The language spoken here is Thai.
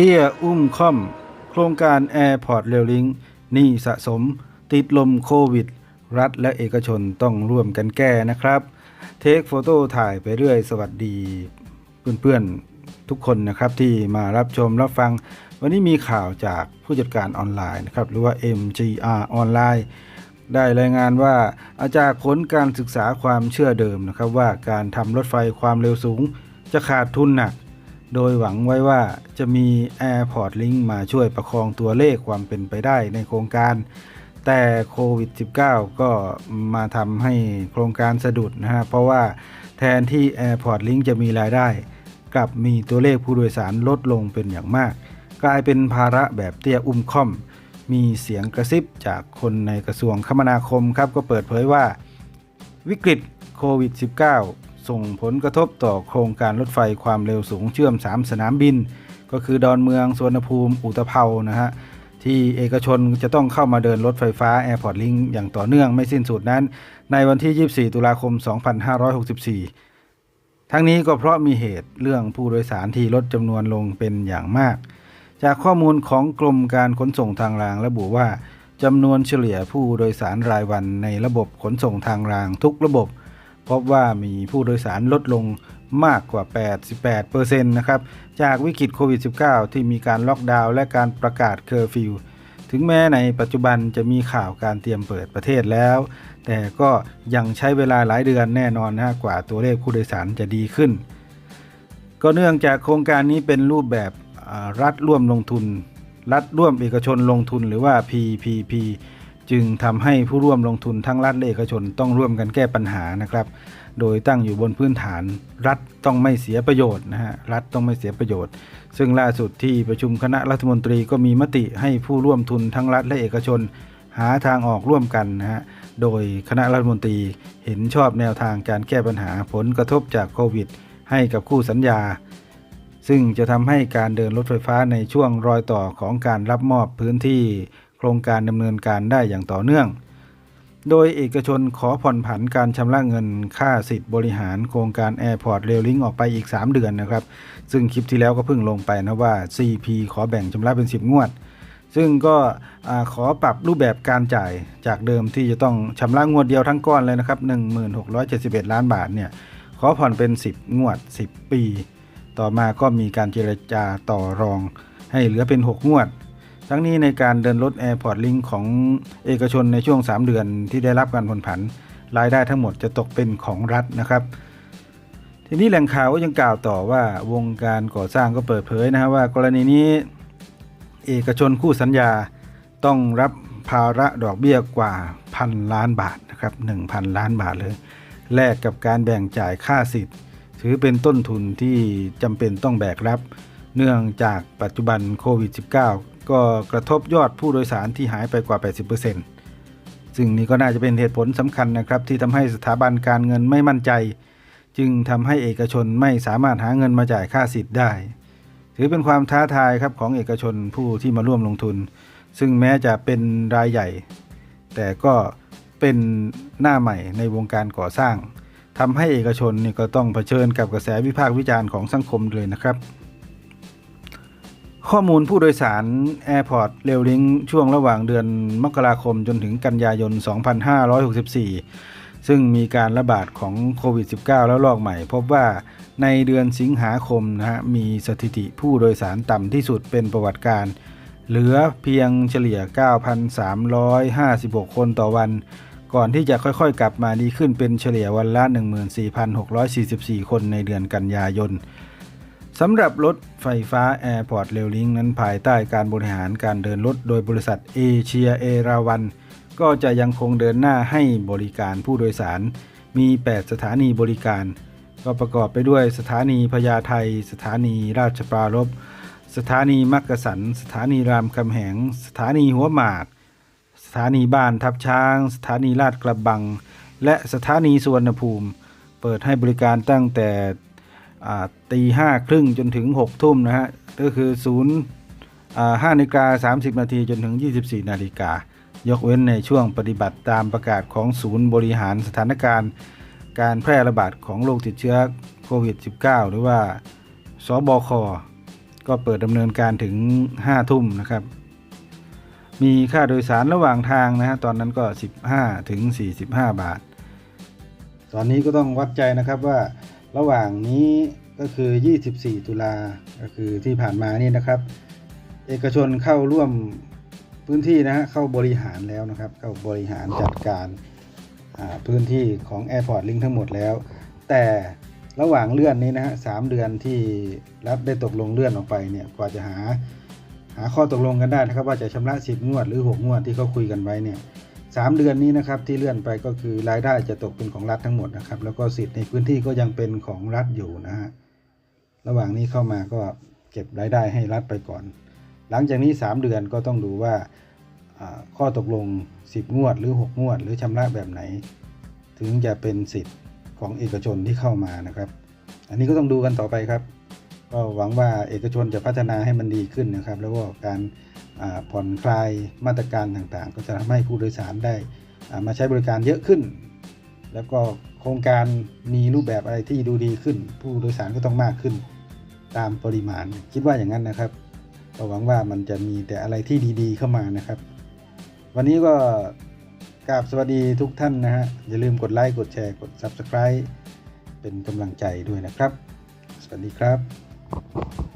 เตี้ยอุ้มค่อม โครงการ Airport r a i l i n k หนี้สะสมติดลมโควิด รัฐและเอกชนต้องร่วมกันแก้นะครับ เทคโฟโต้ถ่ายไปเรื่อยสวัสดีเพื่อนๆทุกคนนะครับที่มารับชมรับฟัง วันนี้มีข่าวจากผู้จัดการออนไลน์นะครับหรือว่า MGR ออนไลน์ได้รายงานว่าอาจากผลการศึกษาความเชื่อเดิมนะครับว่าการทำรถไฟความเร็วสูงจะขาดทุนหนัก โดยหวังไว้ว่าจะมี Airport Link มาช่วยประคองตัวเลขความเป็นไปได้ในโครงการ แต่โควิด -19 ก็มาทำให้โครงการสะดุดนะฮะ เพราะว่าแทนที่ Airport Link จะมีรายได้ กลับมีตัวเลขผู้โดยสารลดลงเป็นอย่างมาก กลายเป็นภาระแบบเตี้ยอุ้มค่อม มีเสียงกระซิบจากคนในกระทรวงคมนาคมครับก็เปิดเผยว่า วิกฤตโควิด -19 ส่งผลกระทบต่อโครงการรถไฟความเร็วสูงเชื่อม 3 สนามบิน ก็คือดอนเมืองสวนภูมิ อุตภเปานะฮะที่เอกชนจะต้องเข้ามาเดินรถไฟฟ้า Airport Link อย่างต่อเนื่องไม่สิ้นสุดนั้น ในวันที่ 24 ตุลาคม 2564 ทั้งนี้ก็เพราะมีเหตุเรื่องผู้โดยสารที่ลดจำนวนลงเป็นอย่างมาก จากข้อมูลของกรมการขนส่งทางรางระบุว่าจำนวนเฉลี่ยผู้โดยสารรายวันในระบบขนส่งทางรางทุกระบบ พบว่ามีผู้โดยสารลดลงมากกว่า 88%นะครับจากวิกฤตโควิด -19 ที่มีการล็อกดาวน์และการประกาศเคอร์ฟิวถึงแม้ในปัจจุบันจะมีข่าวการเตรียมเปิดประเทศแล้ว แต่ก็ยังใช้เวลาหลายเดือนแน่นอนนะกว่าตัวเลขผู้โดยสารจะดีขึ้น ก็เนื่องจากโครงการนี้เป็นรูปแบบรัฐร่วมลงทุน รัฐร่วมเอกชนลงทุนหรือว่า PPP จึงทำให้ผู้ร่วมลงทุนทั้งรัฐและเอกชนต้องร่วมกันแก้ปัญหานะครับ โดยตั้งอยู่บนพื้นฐาน รัฐต้องไม่เสียประโยชน์นะฮะ รัฐต้องไม่เสียประโยชน์ ซึ่งล่าสุดที่ประชุมคณะรัฐมนตรีก็มีมติให้ผู้ร่วมทุนทั้งรัฐและเอกชน หาทางออกร่วมกันนะฮะ โดยคณะรัฐมนตรีเห็นชอบแนวทางการแก้ปัญหาผลกระทบจากโควิด ให้กับคู่สัญญา ซึ่งจะทำให้การเดินรถไฟฟ้าในช่วงรอยต่อของการรับมอบพื้นที่ โครงการดำเนินการได้อย่างต่อเนื่อง โดยเอกชนขอผ่อนผันการชำระเงินค่าสิทธิ์บริหารโครงการ Airport r a i l i n k ออกไปอีก 3 เดือนนะครับ ซึ่งคลิปที่แล้วก็เพิ่งลงไปนะว่า CP ขอแบ่งชำระเป็น 10 งวด ซึ่งก็ขอปรับรูปแบบการจ่ายจากเดิมที่จะต้องชำระงวดเดียวทั้งก้อนเลยนะครับ 1671 ล้านบาทเนี่ยขอผ่อนเป็น 10 งวด 10 ปี ต่อมาก็มีการเจรจาต่อรองให้เหลือเป็น 6 งวด ทั้งนี้ในการเดินรถ Airport Link ของเอกชนในช่วง 3 เดือนที่ได้รับการผ่อนผัน รายได้ทั้งหมดจะตกเป็นของรัฐนะครับ ทีนี้แหล่งข่าวก็ยังกล่าวต่อว่าวงการก่อสร้างก็เปิดเผยนะฮะว่ากรณีนี้ เอกชนคู่สัญญาต้องรับภาระดอกเบี้ยกว่าพันล้านบาทนะครับ1,000 ล้านบาทเลยแลกกับการแบ่งจ่ายค่าสิทธิ์ ถือเป็นต้นทุนที่จำเป็นต้องแบกรับ เนื่องจากปัจจุบันโควิด -19 ก็กระทบยอดผู้โดยสารที่หายไปกว่า 80%ซึ่งนี่ก็น่าจะเป็นเหตุผลสำคัญนะครับที่ทำให้สถาบันการเงินไม่มั่นใจ จึงทำให้เอกชนไม่สามารถหาเงินมาจ่ายค่าสิทธิ์ได้ ถือเป็นความท้าทายครับของเอกชนผู้ที่มาร่วมลงทุน ซึ่งแม้จะเป็นรายใหญ่ แต่ก็เป็นหน้าใหม่ในวงการก่อสร้างทำให้เอกชนนี่ก็ต้องเผชิญกับกระแสวิพากษ์วิจารณ์ของสังคมเลยนะครับ ข้อมูลผู้โดยสาร Airport r a i l i n k ช่วงระหว่างเดือนมกราคมจนถึงกันยายน 2564 ซึ่งมีการระบาดของโควิด -19 แล้วลอกใหม่ พบว่าในเดือนสิงหาคมนะฮะมีสถิติผู้โดยสารต่ำที่สุดเป็นประวัติการ เหลือเพียงเฉลี่ย 9,356 คนต่อวัน ก่อนที่จะค่อยๆ กลับมาดีขึ้นเป็นเฉลี่ยวันละ 14,644 คนในเดือนกันยายน สำหรับรถไฟฟ้า Airport r a i l i n k นั้นภายใต้การบริหารการเดินรถโดยบริษัทเอเชียเอราวันก็จะยังคงเดินหน้าให้บริการผู้โดยสาร มี 8 สถานีบริการ ก็ประกอบไปด้วยสถานีพญาไทสถานีราชปรารภสถานีมักกะสัน สถานีรามคำแหง สถานีหัวหมาก สถานีบ้านทับช้าง สถานีลาดกระบัง และสถานีสุวรรณภูมิ เปิดให้บริการตั้งแต่ ตีห้าครึ่งจนถึงหกทุ่มนะฮะก็คือศูนย์ห้านาฬิกาสามสิบนาทีจนถึง 24 นาฬิกายกเว้นในช่วงปฏิบัติตามประกาศของศูนย์บริหารสถานการณ์ การแพร่ระบาดของโรคติดเชื้อโควิด -19 หรือว่าสบคก็เปิดดำเนินการถึง 5 ทุ่มนะครับ มีค่าโดยสารระหว่างทางนะฮะตอนนั้นก็ 15 ถึง 45 บาท ตอนนี้ก็ต้องวัดใจนะครับว่า ระหว่างนี้ก็คือ 24 ตุลาก็คือที่ผ่านมานี่นะครับ เอกชนเข้าร่วมพื้นที่นะฮะเข้าบริหารแล้วนะครับ เข้าบริหารจัดการพื้นที่ของ Airport Link ทั้งหมดแล้ว แต่ระหว่างเลื่อนนี้นะฮะสามเดือนที่รัฐได้ตกลงเลื่อนออกไปเนี่ยกว่าจะหาหาข้อตกลงกันได้นะครับ ว่าจะชำระ 10 งวดหรือ 6 งวดที่เขาคุยกันไว้เนี่ย สามเดือนนี้นะครับที่เลื่อนไปก็คือรายได้จะตกเป็นของรัฐทั้งหมดนะครับ แล้วก็สิทธิ์ในพื้นที่ก็ยังเป็นของรัฐอยู่นะฮะระหว่างนี้เข้ามาก็เก็บรายได้ให้รัฐไปก่อน หลังจากนี้ 3 เดือนก็ต้องดูว่าข้อตกลง 10 งวด หรือ 6 งวด หรือชำระแบบไหน ถึงจะเป็นสิทธิ์ของเอกชนที่เข้ามานะครับ อันนี้ก็ต้องดูกันต่อไปครับ ก็หวังว่าเอกชนจะพัฒนาให้มันดีขึ้นนะครับ แล้วก็การ ผ่อนคลายมาตรการต่างๆ ก็จะทำให้ผู้โดยสารได้มาใช้บริการเยอะขึ้น แล้วก็โครงการมีรูปแบบอะไรที่ดูดีขึ้น ผู้โดยสารก็ต้องมากขึ้น ตามปริมาณคิดว่าอย่างนั้นนะครับก็หวังว่ามันจะมีแต่อะไรที่ดีๆเข้ามานะครับ วันนี้ก็กราบสวัสดีทุกท่านนะฮะอย่าลืมกดไลค์กดแชร์กด Subscribe เป็นกำลังใจด้วยนะครับ สวัสดีครับ